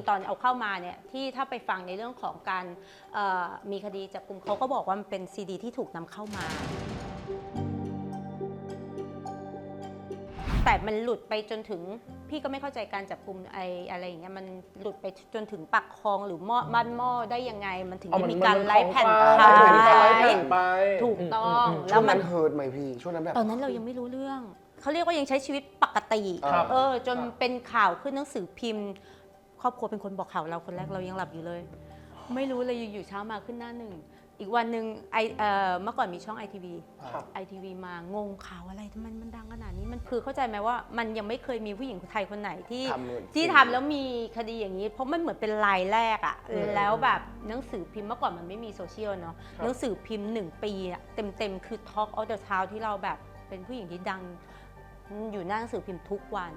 งๆตอนเอาเข้ามาเนี่ยที่ถ้าไปฟังในเรื่องของการเอ่อมีคดีจับกลุ่มเขาก็บอกว่ามันเป็นซีดีที่ถูกนำเข้ามา แต่มันหลุดไปจนถึงพี่ก็ไม่เข้าใจการจับกลุ่มไออะไรอย่างเงี้ยมันหลุดไปจนถึงปักคลองหรือหม้อบ้านหม้อได้ยังไง มันถึงเอาจะมันมีมันการมันไล่แผ่นของป้าฟ้าถึงการไล่แผ่ยนไปถูกต้องอืมอืมอืมแล้ช่ววงมันั้นนเฮิร์ตไหมพี่ช่วงนั้นแบบตอนนั้นเรายังไม่รู้เรื่องเขาเรียกว่ายังใช้ชีวิตปกติครับเออ จนเป็นข่าวขึ้นหนังสือพิมพ์ ครอบครัวเป็นคนบอกข่าวเราคนแรกเรายังหลับอยู่เลย ไม่รู้เลยอยู่ๆเช้ามาขึ้นหน้าหนึ่ง อีกวันหนึ่งไอเอ่อเมื่อก่อนมีช่องไอทีวีครับ ไอทีวีมางงข่าวอะไรทำไมมันดังขนาดนี้มันคือเข้าใจไหมว่ามันยังไม่เคยมีผู้หญิงไทยคนไหนที่ ทำเหมือนที่ทำแล้วมีคดีอย่างนี้ เพราะมันเหมือนเป็นรายแรกอะอืมแล้วแบบหนังสือพิมพ์เมื่อก่อนมันไม่มีโซเชียลเนาะครับ หนังสือพิมพ์หนึ่งปีอะเต็มๆ คือ Talk of the Town ที่เราแบบเป็นผู้หญิงที่ดังอยู่หน้าหนังสือพิมพ์ทุกวัน